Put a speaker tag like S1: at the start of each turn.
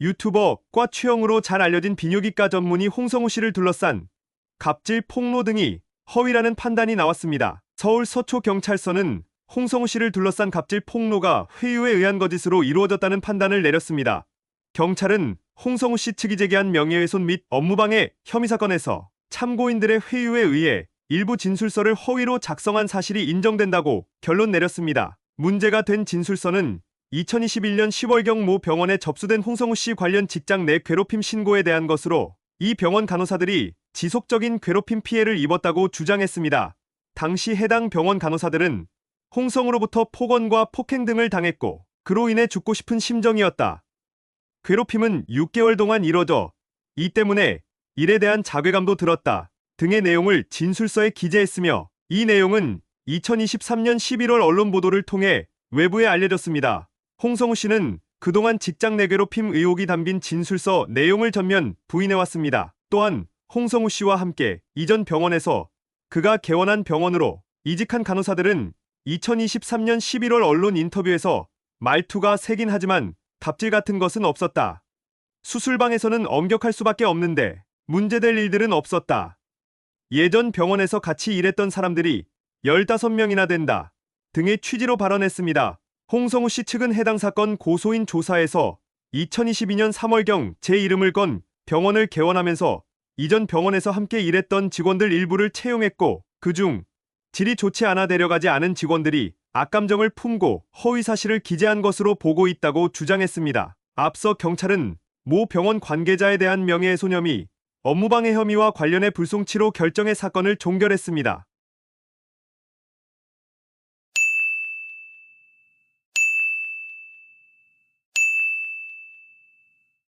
S1: 유튜버, 과 취형으로 잘 알려진 비뇨기과 전문의 홍성우 씨를 둘러싼 갑질 폭로 등이 허위라는 판단이 나왔습니다. 서울 서초경찰서는 홍성우 씨를 둘러싼 갑질 폭로가 회유에 의한 거짓으로 이루어졌다는 판단을 내렸습니다. 경찰은 홍성우 씨 측이 제기한 명예훼손 및 업무방해 혐의 사건에서 참고인들의 회유에 의해 일부 진술서를 허위로 작성한 사실이 인정된다고 결론 내렸습니다. 문제가 된 진술서는 2021년 10월경 모 병원에 접수된 홍성우 씨 관련 직장 내 괴롭힘 신고에 대한 것으로 이 병원 간호사들이 지속적인 괴롭힘 피해를 입었다고 주장했습니다. 당시 해당 병원 간호사들은 홍성으로부터 폭언과 폭행 등을 당했고 그로 인해 죽고 싶은 심정이었다. 괴롭힘은 6개월 동안 이뤄져 이 때문에 일에 대한 자괴감도 들었다 등의 내용을 진술서에 기재했으며 이 내용은 2023년 11월 언론 보도를 통해 외부에 알려졌습니다. 홍성우 씨는 그동안 직장 내 괴롭힘 의혹이 담긴 진술서 내용을 전면 부인해왔습니다. 또한 홍성우 씨와 함께 이전 병원에서 그가 개원한 병원으로 이직한 간호사들은 2023년 11월 언론 인터뷰에서 말투가 세긴 하지만 답질 같은 것은 없었다. 수술방에서는 엄격할 수밖에 없는데 문제될 일들은 없었다. 예전 병원에서 같이 일했던 사람들이 15명이나 된다. 등의 취지로 발언했습니다. 홍성우 씨 측은 해당 사건 고소인 조사에서 2022년 3월경 제 이름을 건 병원을 개원하면서 이전 병원에서 함께 일했던 직원들 일부를 채용했고 그중 질이 좋지 않아 데려가지 않은 직원들이 악감정을 품고 허위 사실을 기재한 것으로 보고 있다고 주장했습니다. 앞서 경찰은 모 병원 관계자에 대한 명예훼손 혐의, 업무방해 혐의와 관련해 불송치로 결정해 사건을 종결했습니다.